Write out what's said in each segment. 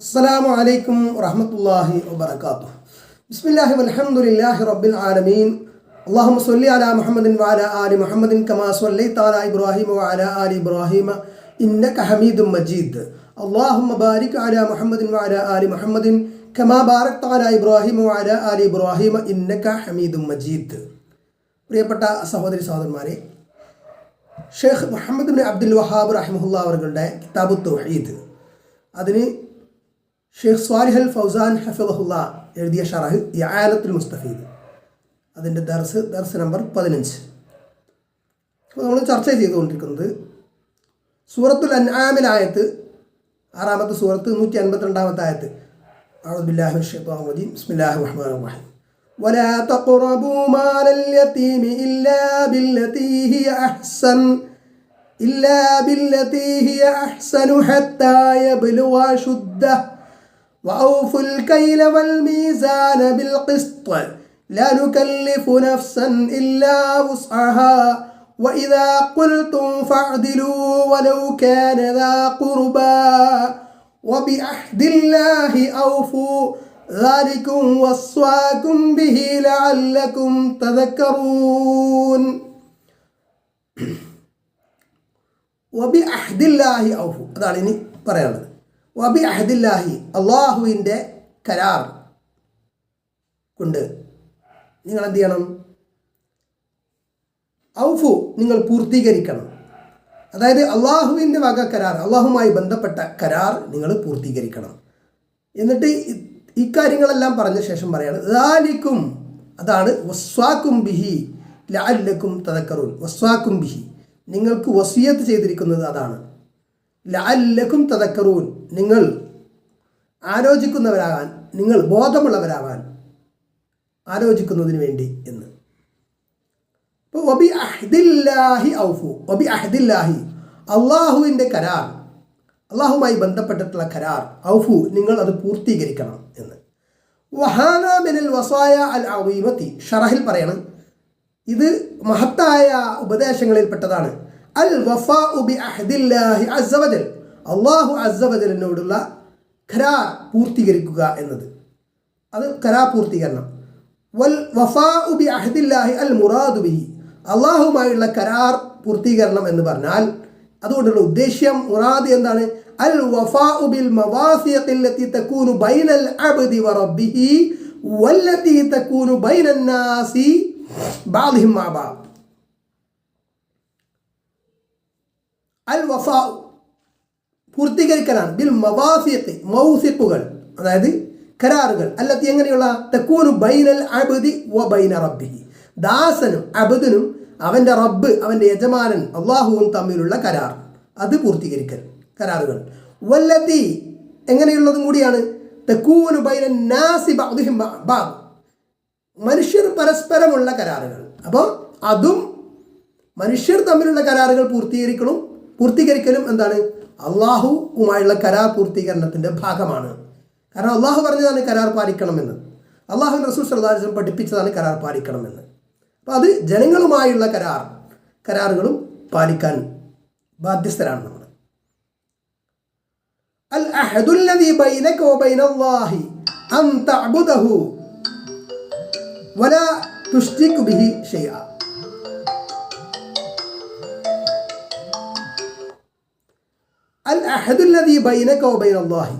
അസ്സലാമു അലൈക്കും വറഹമത്തല്ലാഹി വബർക്കാത്തു ബിസ്മില്ലാഹി വൽഹംദുലില്ലാഹി റബ്ബിൽ ആലമീൻ. അള്ളാഹു സല്ലി അല മുഹമ്മദിൻ വാല ആലി മുഹമ്മദിൻ കമാ സൊല്ലി താല ഇബ്രാഹിമ വാല ആലി ഇബ്രാഹിമ. ഇന്നക ഹമീദും മജീദ്. അള്ളാഹു മബാരിക് അല മുഹമ്മദിൻ വാല ആലി മുഹമ്മദിൻ കമാ ബാരക് താല ഇബ്രാഹിമ വാല ആലി ഇബ്രാഹിമ. ഇന്നക ഹമീദും മജീദ്. പ്രിയപ്പെട്ട സഹോദരി സഹോദരന്മാരെ ഷെയ്ഖ് മുഹമ്മദ് അബ്ദുൽ വഹാബ് റഹിമുല്ല അവരുടെ കിതാബ് തൗഹീദ്. അതിന് ഷെയ്ഖ് സ്വാലിഹ് അൽ ഫൗസാൻ ഹഫിദഹുല്ല എഴുതിയ ഷറഹ് യാലത്തുൽ മുസ്തഫീദ് അതിൻ്റെ ദർസ് ദർസ് നമ്പർ പതിനഞ്ച് അപ്പോൾ നമ്മൾ ചർച്ച ചെയ്തുകൊണ്ടിരിക്കുന്നത് സൂറത്തുൽ അൻആമിലായത്ത് ആറാമത്തെ സൂറത്ത് നൂറ്റി അൻപത്തിരണ്ടാമത്തെ ആയത്ത് أعوذ بالله من الشيطان الرجيم بسم الله الرحمن الرحيم ولا تقربوا مال اليتيم إلا بالتي هي أحسن إلا بالتي هي أحسن حتى يبلغ شده وأوفوا الكيل والميزان بالقسط لا نكلف نفسا إلا وسعها وإذا قلتم فاعدلوا ولو كان ذا قربى وبعهد الله أوفوا ذلكم وصاكم به لعلكم تذكرون വബി അഹ്ദില്ലാഹി ഔഫു അതാണ് ഇനി പറയാനുള്ളത് വബി അഹദില്ലാഹി അള്ളാഹുവിന്റെ കരാർ കൊണ്ട് നിങ്ങൾ എന്ത് ചെയ്യണം? ഔഫു നിങ്ങൾ പൂർത്തീകരിക്കണം. അതായത് അള്ളാഹുവിന്റെ വക കരാർ അള്ളാഹുമായി ബന്ധപ്പെട്ട കരാർ നിങ്ങൾ പൂർത്തീകരിക്കണം. എന്നിട്ട് ഇക്കാര്യങ്ങളെല്ലാം പറഞ്ഞ ശേഷം പറയാണ് ദാലിക്കും അതാണ് വസ്വാക്കും ബിഹി ലാല്ലക്കും തതക്കറൂൻ വസ്വാക്കും ബിഹി. നിങ്ങൾക്ക് വസിയത്ത് ചെയ്തിരിക്കുന്നത് അതാണ്. ലാല്ലക്കും തതക്കറൂൻ നിങ്ങൾ ആലോചിക്കുന്നവരാകാൻ നിങ്ങൾ ബോധമുള്ളവരാകാൻ ആലോചിക്കുന്നതിന് വേണ്ടി എന്ന്. ഇപ്പോൾ വബി അഹ്ദില്ലാഹി ഔഫു വബി അഹ്ദില്ലാഹി അള്ളാഹുവിന്റെ കരാർ അള്ളാഹുമായി ബന്ധപ്പെട്ടിട്ടുള്ള കരാർ ഔഫു നിങ്ങൾ അത് പൂർത്തീകരിക്കണം എന്ന്. വഹാന മിനൽ വസായ അൽ അവീമത്തി ഷറഹിൽ പറയണം ഇത് മഹത്തായ ഉപദേശങ്ങളിൽപ്പെട്ടതാണ്. അൽ അള്ളാഹു അസവദലിനോടുള്ള ഖരാ പൂർത്തീകരിക്കുക എന്നത്. അത് കരാർ പൂർത്തീകരണം. വൽ വഫാ ഉബി അഹദില്ലാഹി അൽ മുറാദു ബിഹി. അള്ളാഹുമായുള്ള കരാർ പൂർത്തീകരണം എന്ന് പറഞ്ഞാൽ അതുകൊണ്ടുള്ള ഉദ്ദേശ്യം മുറാദ് എന്താണ്? അൽ വഫാ ബിൽ മവാസിയത്തിലെത്തി തക്കൂനു ബൈനൽ അബ്ദി വറബ്ബിഹി വല്ലത്തി തക്കൂനു ബൈനന്നാസി നാസി ബാദിഹിം മാ ബാദ് അൽ വഫാ പൂർത്തീകരിക്കലാണ്. ബിൽ മവാസിയത്ത് മൗസിഖുകൾ അതായത് കരാറുകൾ. അല്ലത്തി എങ്ങനെയുള്ള? തെക്കൂനു ബൈനൽ അബുദി വ ബൈന റബ്ബിഹി. ദാസനും അബുദിനും അവന്റെ റബ്ബ് അവന്റെ യജമാനൻ അള്ളാഹുവും തമ്മിലുള്ള കരാർ. അത് പൂർത്തീകരിക്കൽ കരാറുകൾ. വല്ലത്തി എങ്ങനെയുള്ളതും കൂടിയാണ്? തെക്കൂനു ബൈന നാസി ബാബ് മനുഷ്യർ പരസ്പരമുള്ള കരാറുകൾ. അപ്പോൾ അതും മനുഷ്യർ തമ്മിലുള്ള കരാറുകൾ പൂർത്തീകരിക്കണം പൂർത്തീകരിക്കലും എന്താണ്? അള്ളാഹുവുമായുള്ള കരാർ പൂർത്തീകരണത്തിന്റെ ഭാഗമാണ്. കാരണം അള്ളാഹു പറഞ്ഞതാണ് കരാർ പാലിക്കണമെന്ന്. അള്ളാഹു റസൂൽ സർദാരിസം പഠിപ്പിച്ചതാണ് കരാർ പാലിക്കണമെന്ന്. അപ്പോൾ അത് ജനങ്ങളുമായുള്ള കരാർ കരാറുകളും പാലിക്കാൻ ബാധ്യസ്ഥരാണ് നമ്മൾ. അൽ ബൈനക അൻ തഅബുദഹു വലാ തുഷ്രിക് ബിഹി ഷൈഅ. അൽ അഹദുല്ലദീ ബൈനക വബൈന അള്ളാഹി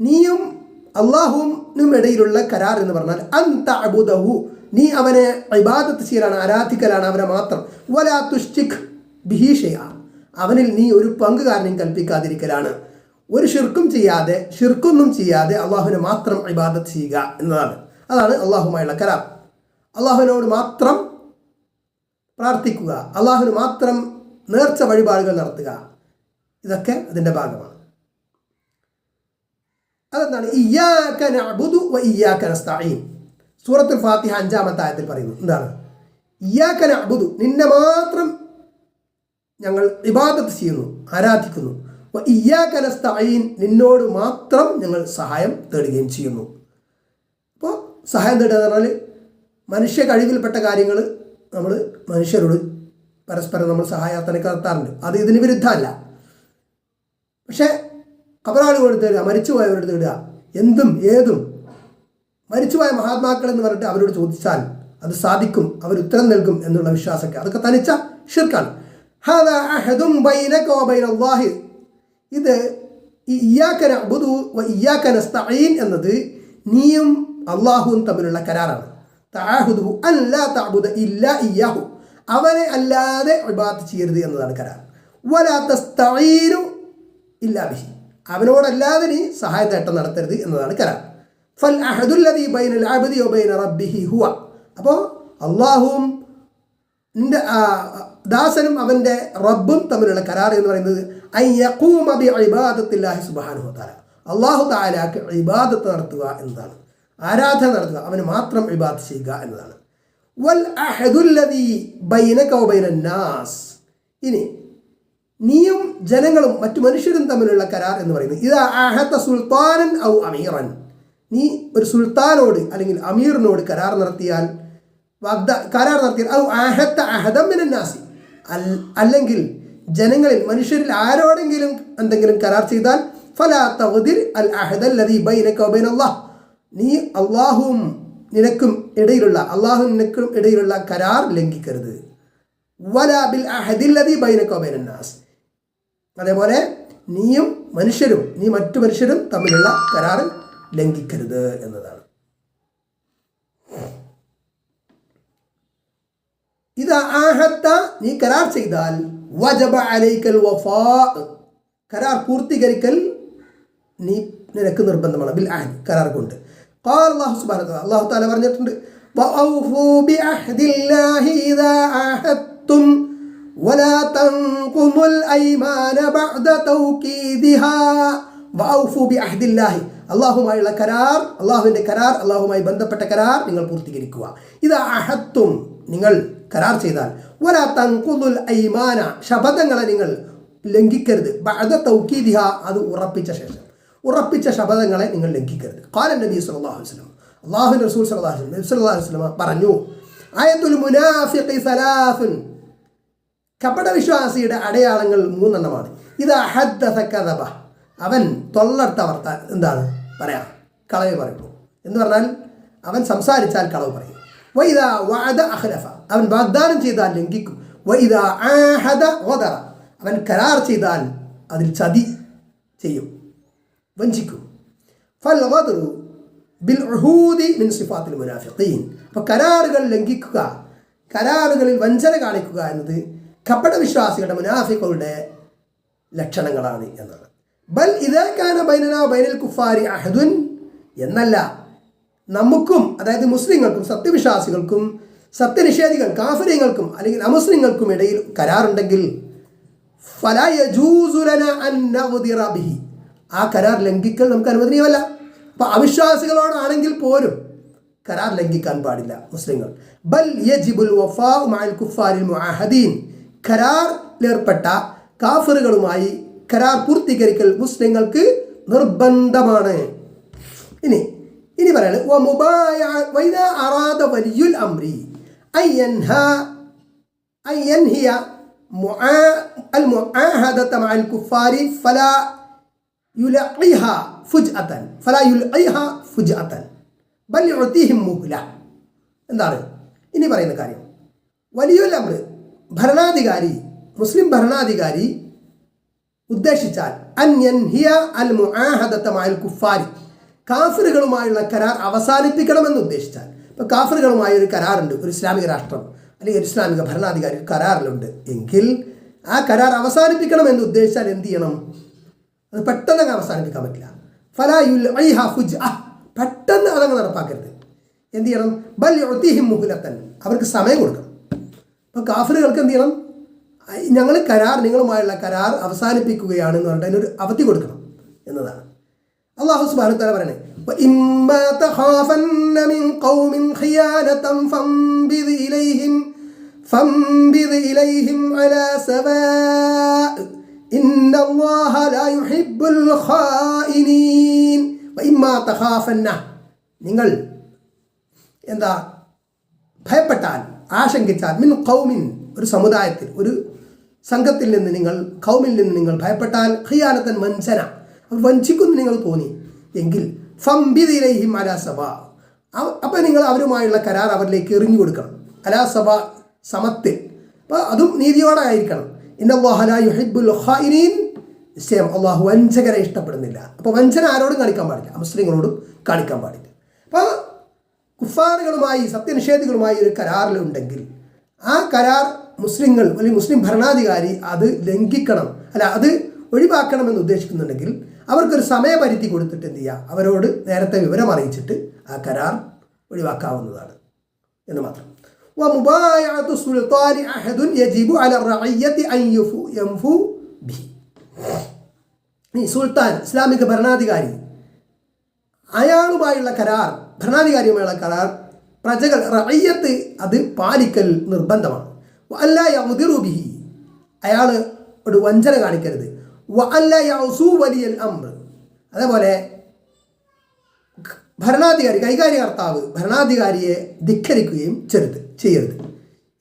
നീയും അള്ളാഹുവിനും ഇടയിലുള്ള കരാർ എന്ന് പറഞ്ഞാൽ അന്ത അബുദഹു നീ അവനെ ഇബാദത്ത് ചെയ്യലാണ് ആരാധിക്കലാണ് അവനെ മാത്രം. വലാ തുഷ്ടിഖ് ബിഹീഷയ അവനിൽ നീ ഒരു പങ്കുകാരനെയും കൽപ്പിക്കാതിരിക്കലാണ്. ഒരു ഷിർക്കും ചെയ്യാതെ ഷിർക്കൊന്നും ചെയ്യാതെ അള്ളാഹുവിനെ മാത്രം ഇബാദത്ത് ചെയ്യുക എന്നതാണ്. അതാണ് അള്ളാഹുമായുള്ള കരാർ. അള്ളാഹുവിനോട് മാത്രം പ്രാർത്ഥിക്കുക അള്ളാഹുവിന് മാത്രം നേർച്ച വഴിപാടുകൾ നടത്തുക. ഇതൊക്കെ അതിന്റെ ഭാഗമാണ്. അതെന്താണ്? ഇയ്യാക നഅബുദു വ ഇയ്യാക നസ്തഈൻ. സൂറത്തുൽ ഫാത്തിഹ അഞ്ചാമത്തെ ആയത്തിൽ പറയുന്നു. എന്താണ്? ഇയ്യാക നഅബുദു നിന്നെ മാത്രം ഞങ്ങൾ ഇബാദത്ത് ചെയ്യുന്നു ആരാധിക്കുന്നു. വ ഇയ്യാക നസ്തഈൻ നിന്നോട് മാത്രം ഞങ്ങൾ സഹായം തേടുകയും ചെയ്യുന്നു. അപ്പോൾ സഹായം തേടുക എന്ന് പറഞ്ഞാൽ മനുഷ്യ കഴിവിൽപ്പെട്ട കാര്യങ്ങൾ നമ്മൾ മനുഷ്യരോട് പരസ്പരം നമ്മൾ സഹായാർത്ഥനയ്ക്ക് നടത്താറുണ്ട്. അത് ഇതിന് വിരുദ്ധമല്ല. പക്ഷേ കബറാളികളോട് തേടുക മരിച്ചുപോയവരോട് തേടുക എന്തും ഏതും. മരിച്ചുപോയ മഹാത്മാക്കൾ എന്ന് പറഞ്ഞിട്ട് അവരോട് ചോദിച്ചാൽ അത് സാധിക്കും അവർ ഉത്തരം നൽകും എന്നുള്ള വിശ്വാസമൊക്കെ. അതൊക്കെ തനിച്ച ഷിർക്കാണ്. ഇത് ഈ എന്നത് നീയും അള്ളാഹുവും തമ്മിലുള്ള കരാറാണ്. അവനെ അല്ലാതെ ചെയ്യരുത് എന്നതാണ് കരാർ. ഇല്ലാ ബിഹി. അവനോടല്ലാതെ നീ സഹായത്തേട്ടം നടത്തരുത് എന്നതാണ് കരാർ ഫൽ അഹദുല്ലതി ബൈനൽ അബ്ദി വബൈന റബ്ബിഹി ഹുവ. അപ്പോൾ അള്ളാഹുവും നിന്റെ ദാസനും അവന്റെ റബ്ബും തമ്മിലുള്ള കരാർ എന്ന് പറയുന്നത് ഐ യക്കൂം ബി ഇബാദത്തില്ലാഹി സുബ്ഹാനഹു താര അള്ളാഹു താലാക്ക് ഇബാദത്ത് നടത്തുക എന്നതാണ്. ആരാധന നടത്തുക അവന് മാത്രം ഇബാദത്ത് ചെയ്യുക എന്നതാണ്. വൽ അഹദുല്ലതി ബൈനക വബൈന നാസ്. ഇനി നീയും ജനങ്ങളും മറ്റു മനുഷ്യരും തമ്മിലുള്ള കരാർ എന്ന് പറയുന്നത്. ഇത് അഹത്ത സുൽത്താനൻ ഔ അമീറൻ. നീ ഒരു സുൽത്താനോട് അല്ലെങ്കിൽ അമീറിനോട് കരാർ നടത്തിയാൽ വാഗ്ദ കരാർ നടത്തിയാൽ ഔ അഹത്ത അഹദമിനൻ നാസി. അല്ലെങ്കിൽ ജനങ്ങളിൽ മനുഷ്യരിൽ ആരോടെങ്കിലും എന്തെങ്കിലും കരാർ ചെയ്താൽ ഫലാ തഗ്ദിർ അൽ അഹദല്ലതി ബൈനക വബൈന അല്ലാഹ് നീ അള്ളാഹുവും നിനക്കും ഇടയിലുള്ള അള്ളാഹു നിനക്കും ഇടയിലുള്ള കരാർ ലംഘിക്കരുത്. വലാ ബിൽ അഹദില്ലതി ബൈനക വബൈന നാസ് അതേപോലെ നീയും മനുഷ്യരും നീ മറ്റു മനുഷ്യരും തമ്മിലുള്ള കരാർ ലംഘിക്കരുത് എന്നതാണ് ഇത് ആഹത്ത നീ കരാർ ചെയ്താൽ വജബ അലൈക്കൽ വഫാ കരാർ പൂർത്തീകരിക്കൽ നീ നിനക്ക് നിർബന്ധമാണ് ബിൽ ആഹ് കരാർ കൊണ്ട് قال الله سبحانه وتعالى الله تعالى പറഞ്ഞിട്ടുണ്ട് وأوفوا بعهد الله إذا عاهدتم ولا تنقضوا الأيمان بعد توكيدها وأوفوا بعهد الله അള്ളാഹുമായുള്ള കരാർ അള്ളാഹുവിൻ്റെ കരാർ അള്ളാഹുമായി ബന്ധപ്പെട്ട കരാർ നിങ്ങൾ പൂർത്തീകരിക്കുക ഇത് അഹത്തും നിങ്ങൾ കരാർ ചെയ്താൽ വലാ തൻകുദുൽ ഐമാന ശപഥങ്ങളെ നിങ്ങൾ ലംഘിക്കരുത് ബഅദ തൗക്കീദിഹ അത് ഉറപ്പിച്ച ശേഷം ഉറപ്പിച്ച ശപഥങ്ങളെ നിങ്ങൾ ലംഘിക്കരുത് കാലൻ നബി സല്ലല്ലാഹു അലൈഹി വസല്ലം അള്ളാഹു റസൂൽ സല്ലല്ലാഹു അലൈഹി വസല്ലം നബി സല്ലല്ലാഹു അലൈഹി വസല്ലം പറഞ്ഞു ആയത്തുൽ മുനാഫിഖി സലാഫുൻ കപട വിശ്വാസിയുടെ അടയാളങ്ങൾ മൂന്നെണ്ണമാണ്. ഇത് അഹദ്ദസ കദബ. അവൻ തൊള്ളർത്ത വർത്ത എന്താണ്? പറയാം. കളവ് പറയുള്ളൂ എന്ന് പറഞ്ഞാൽ അവൻ സംസാരിച്ചാൽ കളവ് പറയും. വൈദ വാദ അഹ്ലഫ അവൻ വാഗ്ദാനം ചെയ്താൽ ലംഘിക്കും. വൈദ ആഹദ ഓതറ അവൻ കരാർ ചെയ്താൽ അതിൽ ചതി ചെയ്യും. വഞ്ചിക്കും. ഫൽ ബിൽ ഉഹൂദി മിൻ സിഫാത്തിൽ മുനാഫിഖീൻ. അപ്പോൾ കരാറുകൾ ലംഘിക്കുക കരാറുകളിൽ വഞ്ചന കാണിക്കുക എന്നത് കപട വിശ്വാസികളുടെ മുനാഫിക്കളുടെ ലക്ഷണങ്ങളാണ് എന്നാണ് ബൽ ഇതേക്കാന ബൈനന ബൈനൽ കുഫാരി അഹദുൻ എന്നല്ല നമുക്കും അതായത് മുസ്ലിങ്ങൾക്കും സത്യവിശ്വാസികൾക്കും സത്യനിഷേധികൾ കാഫര്യങ്ങൾക്കും അല്ലെങ്കിൽ അമുസ്ലിങ്ങൾക്കും ഇടയിൽ കരാറുണ്ടെങ്കിൽ. ആ കരാർ ലംഘിക്കൽ നമുക്ക് അനുവദനീയമല്ല. അപ്പൊ അവിശ്വാസികളോടാണെങ്കിൽ പോലും കരാർ ലംഘിക്കാൻ പാടില്ല മുസ്ലിങ്ങൾ. ബൽ യജിബുൽ മഅൽ കുഫാരിൽ കരാറിലേർപ്പെട്ട കാഫറുകളുമായി കരാർ പൂർത്തീകരിക്കൽ മുസ്ലിങ്ങൾക്ക് നിർബന്ധമാണ്. ഇനി ഇനി പറയുന്നത് എന്താണ് ഇനി പറയുന്ന കാര്യം വലിയൊരു അമൃത് ഭരണാധികാരി മുസ്ലിം ഭരണാധികാരി ഉദ്ദേശിച്ചാൽ അന്യൻ ഹിയ അൽ മുആഹദത്തമായ കുഫാരി കാഫറുകളുമായുള്ള കരാർ അവസാനിപ്പിക്കണമെന്ന് ഉദ്ദേശിച്ചാൽ. ഇപ്പോൾ കാഫറുകളുമായി ഒരു കരാറുണ്ട് ഒരു ഇസ്ലാമിക രാഷ്ട്രം അല്ലെങ്കിൽ ഒരു ഇസ്ലാമിക ഭരണാധികാരി കരാറിലുണ്ട്. എങ്കിൽ ആ കരാർ അവസാനിപ്പിക്കണമെന്ന് ഉദ്ദേശിച്ചാൽ എന്ത് ചെയ്യണം? അത് പെട്ടെന്ന് അവസാനിപ്പിക്കാൻ പറ്റില്ല. ഫലായുൽ ഫുജ് പെട്ടെന്ന് അതങ്ങ് നടപ്പാക്കരുത്. എന്ത് ചെയ്യണം? ബൽ മുഹുലത്തൻ അവർക്ക് സമയം കൊടുക്കണം. അപ്പോൾ കാഫിറുകൾക്ക് എന്ത് ചെയ്യണം ഞങ്ങൾ കരാർ നിങ്ങളുമായുള്ള കരാർ അവസാനിപ്പിക്കുകയാണെന്ന് പറഞ്ഞിട്ട് അതിനൊരു അവധി കൊടുക്കണം എന്നതാണ് അള്ളാഹു സുബ്ഹാനഹു വതആല പറയണേ وإما تخافن من قوم خيانة فانبذ إليهم فانبذ إليهم على سواء إن الله لا يحب الخائنين وإما تخافن നിങ്ങൾ എന്താ ഭയപ്പെട്ടാൽ ആശങ്കിച്ചാൽ മിൻ കൗമിൻ ഒരു സമുദായത്തിൽ ഒരു സംഘത്തിൽ നിന്ന് നിങ്ങൾ കൗമിൽ നിന്ന് നിങ്ങൾ ഭയപ്പെട്ടാൽ ഖിയാനത്തൻ വഞ്ചന. അവർ വഞ്ചിക്കുന്നു നിങ്ങൾ തോന്നി. എങ്കിൽ ഫംബിദിലേഹിം അലാസഭ അപ്പോൾ നിങ്ങൾ അവരുമായുള്ള കരാർ അവരിലേക്ക് എറിഞ്ഞു കൊടുക്കണം. അലാസഭ സമത്തിൽ. അപ്പോൾ അതും നീതിയോടെ ആയിരിക്കണം നിശ്ചയം അള്ളാഹു വഞ്ചകരെ ഇഷ്ടപ്പെടുന്നില്ല. അപ്പോൾ വഞ്ചന ആരോടും കാണിക്കാൻ പാടില്ല. മുസ്ലിങ്ങളോടും കാണിക്കാൻ പാടില്ല. അപ്പോൾ കുഫാറുകളുമായി സത്യനിഷേധികളുമായി ഒരു കരാറിലുണ്ടെങ്കിൽ ആ കരാർ മുസ്ലിങ്ങൾ അല്ലെങ്കിൽ മുസ്ലിം ഭരണാധികാരി അത് ലംഘിക്കണം അല്ല അത് ഒഴിവാക്കണമെന്ന് ഉദ്ദേശിക്കുന്നുണ്ടെങ്കിൽ അവർക്കൊരു സമയപരിധി കൊടുത്തിട്ട് എന്ത് ചെയ്യുക അവരോട് നേരത്തെ വിവരം അറിയിച്ചിട്ട് ആ കരാർ ഒഴിവാക്കാവുന്നതാണ് എന്ന് മാത്രം ومبايعة السلطان أحد يجب على الرعية أن يفو ينفو به ഈ സുൽത്താൻ ഇസ്ലാമിക ഭരണാധികാരി അയാളുമായുള്ള കരാർ ഭരണാധികാരിയുമായുള്ള കരാർ പ്രജകൾ റയ്യത്ത് അത് പാലിക്കൽ നിർബന്ധമാണ്. അല്ല യൗദിറുബിഹി അയാൾ ഒരു വഞ്ചന കാണിക്കരുത്. അല്ല യൗസു വലിയൽ അമ്ര അതേപോലെ ഭരണാധികാരി കൈകാര്യകർത്താവ് ഭരണാധികാരിയെ ധിക്കരിക്കുകയും ചെറുത് ചെയ്യരുത്.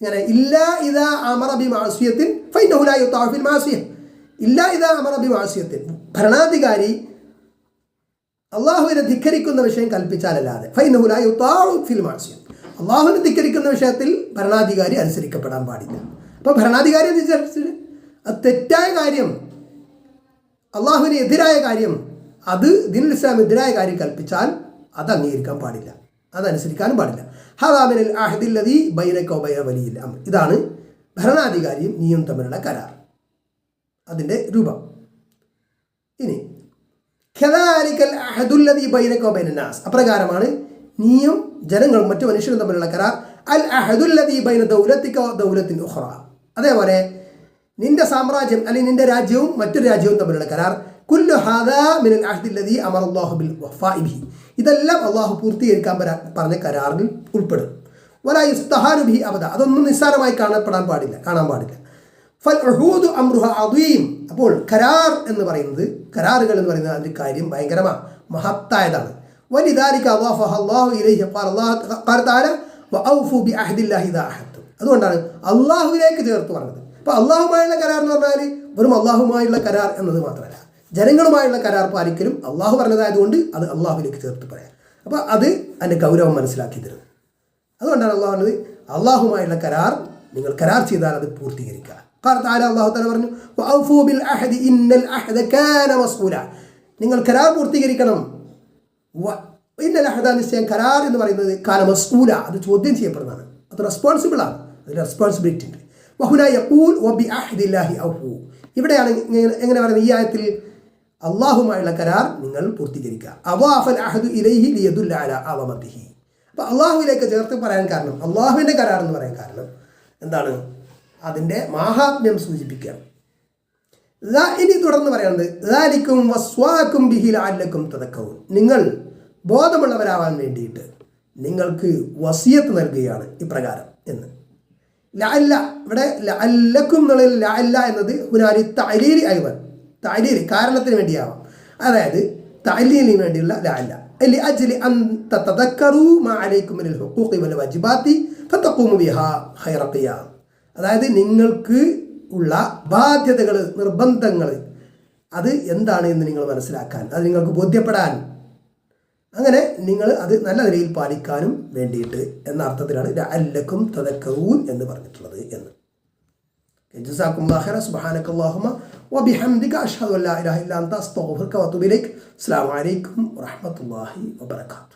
ഇങ്ങനെ ഇല്ല ഇതാ അമറബി മാസിയത്തിൻ ഫൈനഹുലായി താഫിൽ മാസിയ ഇല്ല ഇതാ അമറബി മാസിയത്തിൻ. ഭരണാധികാരി അള്ളാഹുവിനെ ധിക്കരിക്കുന്ന വിഷയം കൽപ്പിച്ചാലല്ലാതെ. ഫൈനഹുലായി ഫിൽ മാസിയം അള്ളാഹുവിനെ ധിക്കരിക്കുന്ന വിഷയത്തിൽ ഭരണാധികാരി അനുസരിക്കപ്പെടാൻ പാടില്ല. അപ്പോൾ ഭരണാധികാരി അനുസരിച്ച് അത് തെറ്റായ കാര്യം. അള്ളാഹുവിന് എതിരായ കാര്യം. അത് ദിനുൽ ഇസ്ലാം എതിരായ കാര്യം കൽപ്പിച്ചാൽ അത് അംഗീകരിക്കാൻ പാടില്ല. അതനുസരിക്കാനും പാടില്ല. ഹറാമിനൽ അഹദില്ലതി ബൈനക്കോ ബൈ വലിയിൽ ഇതാണ് ഭരണാധികാരിയും നീയും തമ്മിലുള്ള കരാർ. അതിന്റെ രൂപം. ഇനി ഖദാലിക്കൽ അഹദുല്ലതി ബൈനക്കോ ബൈനാസ് അപ്രകാരമാണ് നീയും ജനങ്ങളും മറ്റു മനുഷ്യരും തമ്മിലുള്ള കരാർ. അൽ അഹദുല്ലതി ബൈന ദൗലത്തിക്കോ ദൗലത്തിൻ ഉഹ്റ അതേപോലെ നിന്റെ സാമ്രാജ്യം അല്ലെങ്കിൽ നിന്റെ രാജ്യവും മറ്റൊരു രാജ്യവും തമ്മിലുള്ള കരാർ. കുല്ലു ഹാദാ മിനൽ അഹദില്ലതി അമറല്ലാഹു ബിൽ വഫാഇബിഹി ഇതെല്ലാം അള്ളാഹു പൂർത്തീകരിക്കാൻ പറഞ്ഞ കരാറിൽ ഉൾപ്പെടും. വലായി ബിഹി അബദ. അതൊന്നും നിസ്സാരമായി കാണപ്പെടാൻ പാടില്ല കാണാൻ പാടില്ല. അദീം. അപ്പോൾ കരാർ എന്ന് പറയുന്നത് കരാറുകൾ എന്ന് പറയുന്നത് അതിന്റെ കാര്യം ഭയങ്കരമാണ് മഹത്തായതാണ്. ഇലൈഹി വഔഫു അതുകൊണ്ടാണ് അള്ളാഹുവിലേക്ക് ചേർത്ത് പറഞ്ഞത്. അപ്പോൾ അള്ളാഹുമായുള്ള കരാർ എന്ന് പറഞ്ഞാൽ വെറും അള്ളാഹുമായുള്ള കരാർ എന്നത് മാത്രമല്ല. ജനങ്ങളുമായുള്ള കരാർ പാലിക്കലും അള്ളാഹു പറഞ്ഞതായതുകൊണ്ട് അത് അള്ളാഹുവിലേക്ക് ചേർത്ത് പറയാം. അപ്പോൾ അത് അതിന്റെ ഗൗരവം മനസ്സിലാക്കി തരുന്നത് അതുകൊണ്ടാണ് അള്ളാഹു പറഞ്ഞത് അള്ളാഹുമായുള്ള കരാർ നിങ്ങൾ കരാർ ചെയ്താൽ അത് പൂർത്തീകരിക്കുക. ആരാ അള്ളാഹു പറഞ്ഞു വഔഫൂ ബിൽ ഇന്നൽ കാന മസ്ഊല നിങ്ങൾ കരാർ പൂർത്തീകരിക്കണം. ഇന്നൽ അഹദ നിശ്ചയം കരാർ എന്ന് പറയുന്നത് കാല മസ്ഊല അത് ചോദ്യം ചെയ്യപ്പെടുന്നതാണ്. അത് റെസ്പോൺസിബിൾ ആണ്. അതിന് റെസ്പോൺസിബിലിറ്റി ഉണ്ട്. വഹുന വബി ഔഫൂ. ഇവിടെയാണ് എങ്ങനെ പറയുന്നത്? ഈ ആയത്തിൽ അള്ളാഹുമായുള്ള കരാർ നിങ്ങൾ പൂർത്തീകരിക്കുക. ഇലൈഹി ലിയദുല്ല അപ്പോൾ അള്ളാഹുവിലേക്ക് ചേർത്ത് പറയാൻ കാരണം അള്ളാഹുവിന്റെ കരാർ എന്ന് പറയാൻ കാരണം എന്താണ്? അതിന്റെ മാഹാത്മ്യം സൂചിപ്പിക്കുകയാണ്. ഇനി തുടർന്ന് പറയുന്നത് വസ്വാക്കും നിങ്ങൾ ബോധമുള്ളവരാവാൻ വേണ്ടിയിട്ട് നിങ്ങൾക്ക് വസിയത്ത് നൽകുകയാണ് ഇപ്രകാരം എന്ന്. ലഅല്ല ഇവിടെ ലഅല്ലക്കും എന്നുള്ളതിൽ ലഅല്ല എന്നത് ഹുനാലി തലീലി അയവൻ തലീലി കാരണത്തിന് വേണ്ടിയാവാം. അതായത് തലീലിന് വേണ്ടിയുള്ള ലഅല്ല അല്ലി അജ്ലി അൻ തതക്കറു മാ അലൈക്കും മിനൽ ഹുഖൂഖി വൽ ഫതഖൂമു ബിഹാ അതായത് നിങ്ങൾക്ക് ഉള്ള ബാധ്യതകൾ നിർബന്ധങ്ങൾ അത് എന്താണ് എന്ന് നിങ്ങൾ മനസ്സിലാക്കാൻ അത് നിങ്ങൾക്ക് ബോധ്യപ്പെടാൻ അങ്ങനെ നിങ്ങൾ അത് നല്ല നിലയിൽ പാലിക്കാനും വേണ്ടിയിട്ട് എന്ന അർത്ഥത്തിലാണ് അല്ലക്കും തദക്കറൂൻ എന്ന് പറഞ്ഞിട്ടുള്ളത് എന്ന് جزاكم الله خيرا سبحانك اللهم وبحمدك أشهد أن لا إله إلا أنت أستغفرك وأتوب إليك السلام عليكم ورحمة الله وبركاته